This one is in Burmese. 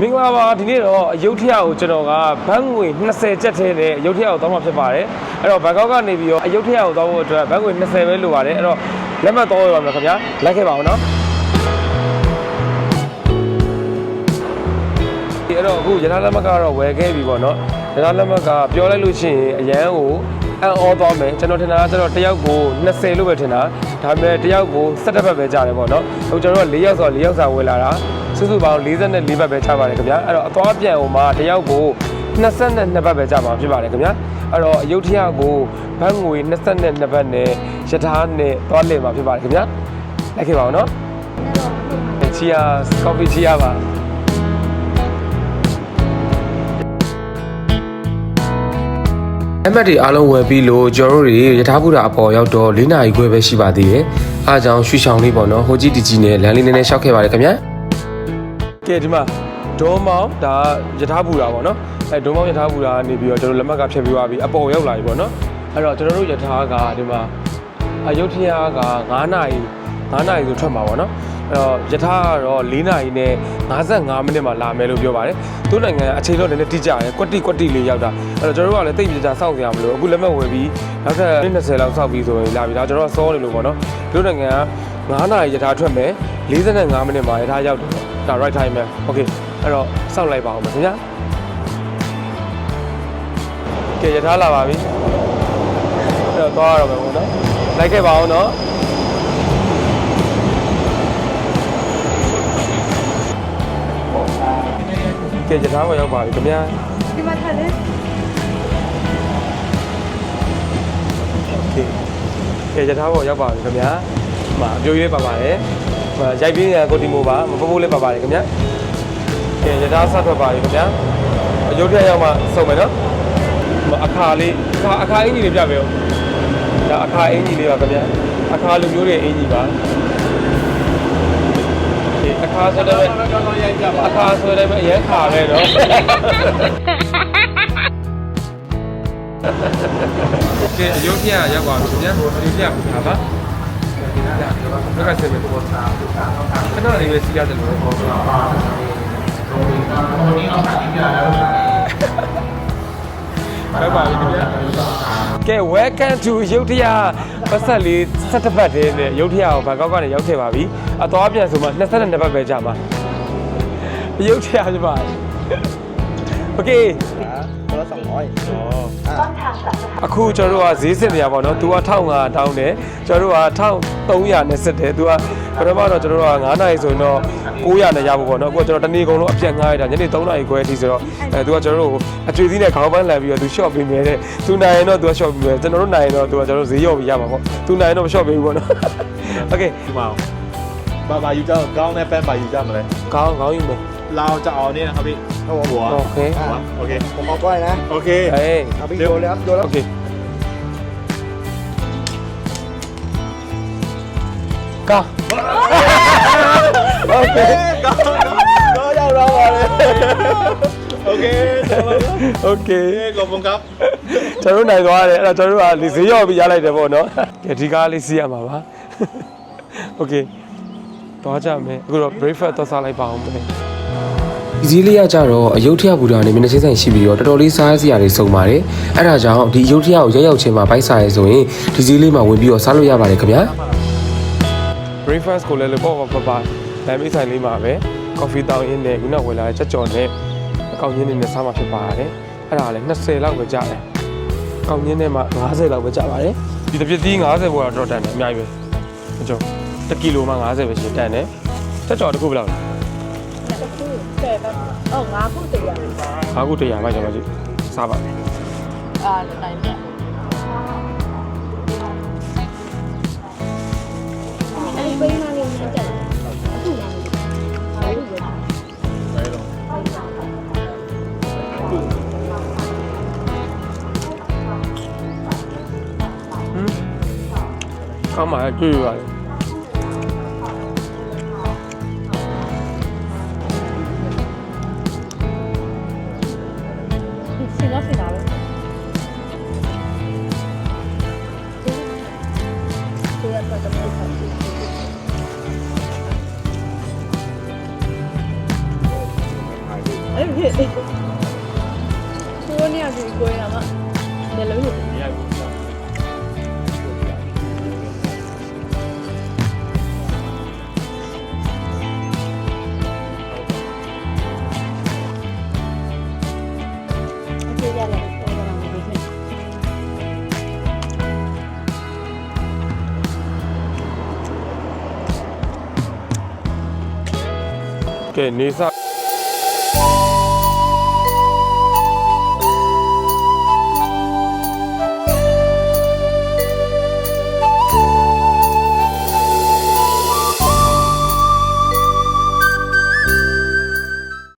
မင်္ဂလာပါဒီနေ့တော့အယုတ်ထရကိုကျွန်တော်ကဘတ်ငွေ20ကျပ်ထဲနဲ့အယုတ်ထရကိုတောင်းမှာဖြစ်ပါတယ်အဲ့တော့ဘန်ကောက်ကနေပြီးတော့အယုတ်ထရကိုတောင်းဖို့အတွက်ဘတ်ငွေ20ပဲလိုပါတယ်အဲ့တော့လက်မှတ်တောင်းရပါမယ်ခင်ဗျာလိုက်ခဲ့ပါအောင်နော်ဒီအဲ့တော့အခုရထားလက်မှတ်ကတော့ဝယ်ခဲ့ပြီပေါ့နော်ရထားလက်မှတ်ကပြောလိုက်လို့ရှိရင်အရန်ကိုအန်အောသွားမယ်ကျွန်တော်ထင်တာကကျွန်တော်တစ်ယောက်ကို20လို့ပဲထင်တာဒါပေမဲ့တစ်ယောက်ကို17ဘတ်ပဲကြားတယ်ပေါ့နော်ဟိုကျွန်တော်က4ယောက်ဆိုတော့4ယောက်စာဝယ်လာတာ စုစုပေါင်း44ဘတ်ပဲချပါတယ်ခင်ဗျာအဲ့တော့အသွားပြန်ဟိုမှာတယောက်ကို22ဘတ်ပဲချမှာဖြစ်ပါတယ်ခင်ဗျာအဲ့တော့အယုတ်ထရကိုဘတ်ငွေ22ဘတ်နဲ့ရထားနဲ့သွားလည်မှာဖြစ်ပါတယ်ခင်ဗျာလိုက်ခဲ့ပါအောင်နော်ချီယာကော်ဖီချီယာပါအမတ်တွေအားလုံးဝယ်ပြီးလို့ကျွန်တော်တို့တွေရထားဘူတာအပေါ်ရောက်တော့၄နာရီခွဲပဲရှိပါသေးတယ်။အားကြောင့်ရွှေချောင်လေးပေါ့နော်။ဟိုကြီးတီကြီးနဲ့လမ်းလေးနည်းနည်းရှောက်ခဲ့ပါတယ်ခင်ဗျာ။ ကဲဒီမှာဒုံမောင်းဒါရထားဘူတာပေါ့နော်။အဲဒုံမောင်းရထားဘူတာကနေပြီးတော့ကျွန်တော်လက်မှတ်ကဖြတ်ပြီးသွားပြီအပေါ်ရောက်လာပြီပေါ့နော်။အဲ့တော့ကျွန်တော်တို့ရထားကဒီမှာအယုတ်ထရက9နာရီ9နာရီဆိုထွက်မှာပေါ့နော်။အဲ့တော့ရထားကတော့4နာရီနဲ့55မိနစ်မှလာမယ်လို့ပြောပါတယ်။သူ့နိုင်ငံအချိန်တော့နည်းနည်းတိကျတယ်။ကွက်တိကွက်တိလေးရောက်တာ။အဲ့တော့ကျွန်တော်တို့ကလည်းတိတ်ပြကြစောင့်ကြရမလို့အခုလက်မှတ်ဝယ်ပြီးနောက်ထပ်20လောက်စောင့်ပြီးဆိုရင်လာပြီဒါကျွန်တော်ကစောနေလို့ပေါ့နော်။တို့နိုင်ငံက9နာရီရထားထွက်မယ်45မိနစ်မှရထားရောက်တယ်။ ဒါ right time ပဲ။ Okay အဲ့တော့စောင့်လိုက်ပါအောင်ခင်ဗျာ။ကဲရထားလာပါပြီ။အဲ့တော့သွားရတော့မယ်ပေါ့နော်။လိုက်ခဲ့ပါအောင်နော်။ကဲရထားပေါ်ရောက်ပါပြီခင်ဗျာဒီမှာထားလေကဲကဲရထားပေါ်ရောက်ပါပြီခင်ဗျာဟိုအပြိုကြီးလေးပါပါတယ်ဟို ရိုက်ပြင်းရကိုတီမိုပါမပိုးပိုးလေးပါပါတယ်ခင်ဗျာကဲရထားဆက်ထွက်ပါပြီခင်ဗျာအယုတ်ထက်ရောက်မှစုံမယ်နော်ဟိုအခါလေးအခါအခါအင်ကြီးလေးပြပေးဦးဒါအခါအင်ကြီးလေးပါခင်ဗျာအခါလူမျိုးတွေအင်ကြီးပါဒီအခါဆိုတဲ့အခါဆိုတဲ့အရင်ခါပဲနော်ကဲအယုတ်ပြရောက်ပါပြီခင်ဗျာအယုတ်ပြပူတာပါ ဘက်ကဆက်မယ်ခဏလေးပဲစီးရတယ်လို့ဟောဘယ်ပါပြီခင်ဗျာကဲ welcome to ရုတ်တရပတ်ဆက်လေး17ဘတ်တည်းနဲ့ရုတ်တရကိုဘန်ကောက်ကနေရောက်ခဲ့ပါပြီအသွားပြန်ဆိုမှ22ဘတ်ပဲကြာမှာရုတ်တရပြပါโอเค အခုကျွန်တော်တို့ကဈေးစစ်နေရပါတော့။ तू က1500တောင်းတယ်။ကျွန်တော်တို့က1300နဲ့စစ်တယ်။ तू ကပထမတော့ကျွန်တော်တို့က9နာရီဆိုရင်တော့900နဲ့ရဖို့ပေါ့နော်။အခုကကျွန်တော်တနေ့ကုန်လုံးအပြတ်ငှားရတာညနေ3နာရီခွဲအထိဆိုတော့အဲ तू ကကျွန်တော်တို့အကျွေးသီးနဲ့ခေါင်းပန်းလန်ပြီးတော့ तू short ပေးမယ်တဲ့။ तू နိုင်ရင်တော့ तू က short ပေးမယ်။ကျွန်တော်တို့နိုင်ရင်တော့ तू ကကျွန်တော်တို့ဈေးရော့ပြီးရမှာပေါ့။ तू နိုင်ရင်တော့မ short ပေးဘူးပေါ့နော်။ Okay ဒီမှာဘာဘာယူကြတော့ကောင်းတဲ့ပန်းပါယူကြမလဲ ခေါင်းခေါင်းယူမယ် เราจะเอาเนี่ยนะครับพี่ครับผมหัว ။ Okay โอเค ผมเอาก้อยนะ โอเค အေး เอาพี่โยนเลยครับโยนแล้ว Okay ကာ Okay ก็ก็ยาวเราเลยโอเค Okay ขอบคุณครับ ကျွန်တော်တို့နိုင်သွားတယ်အဲ့ဒါကျွန်တော်တို့ကဒီဈေးရောက်ပြီးရလိုက်တယ်ပေါ့နော်ကဲဒီကားလေးစီးရမှာပါโอเคတော့ကြမယ်အခုတော့ breakfast သွားစားလိုက်ပါအောင်မယ် ဒီဈေးလေးရကြတော့အယုတ်ထရဘူတာနေမျက်နှာချင်းဆိုင်ရှိပြီးတော့တော်တော်လေးစားစရာတွေစုံပါတယ်အဲ့ဒါကြောင့်ဒီအယုတ်ထရကိုရက်ရောက်ချင်းမှာဘိုက်စားရဲဆိုရင်ဒီဈေးလေးမှာဝင်ပြီးတော့စားလို့ရပါတယ်ခင်ဗျာ breakfast ကိုလည်းလို့ပေါ့ပေါ့ပါပါလမ်းမေးဆိုင်လေးမှာပဲ coffee တောင်းရင်းနဲ့ခုနကဝင်လာတဲ့ချက်ကြော်နဲ့အကောင့်ရင်းနဲ့စားမှာဖြစ်ပါတယ်အဲ့ဒါလည်း20လောက်ပဲကြတယ်ကောင်းညင်းထဲမှာ50လောက်ပဲကျပါတယ်ဒီတစ်ပြည့်သီး50ဘောတော့တော်တန်တယ်အများကြီးပဲအကျုံ1ကီလိုမှ50ပဲရှင်တန်တယ်တက်ကြော်တစ်ခုဘယ်လောက်လဲ တဲ့ပဲအော်ငါခုတည်းရ5ခု100မှကျွန်တော်ကြည့်စားပါမယ်အာနိုင်တယ်အဲ့ဒီပေးမလေးနဲ့တက်အခုလားအဲ့ဒီပဲကောင်းပါရဲ့တွေ့ရပါတယ် အဲ့ဖြစ်ကိုနေရပြီကိုရမှာတယ်လို့ 对，你说。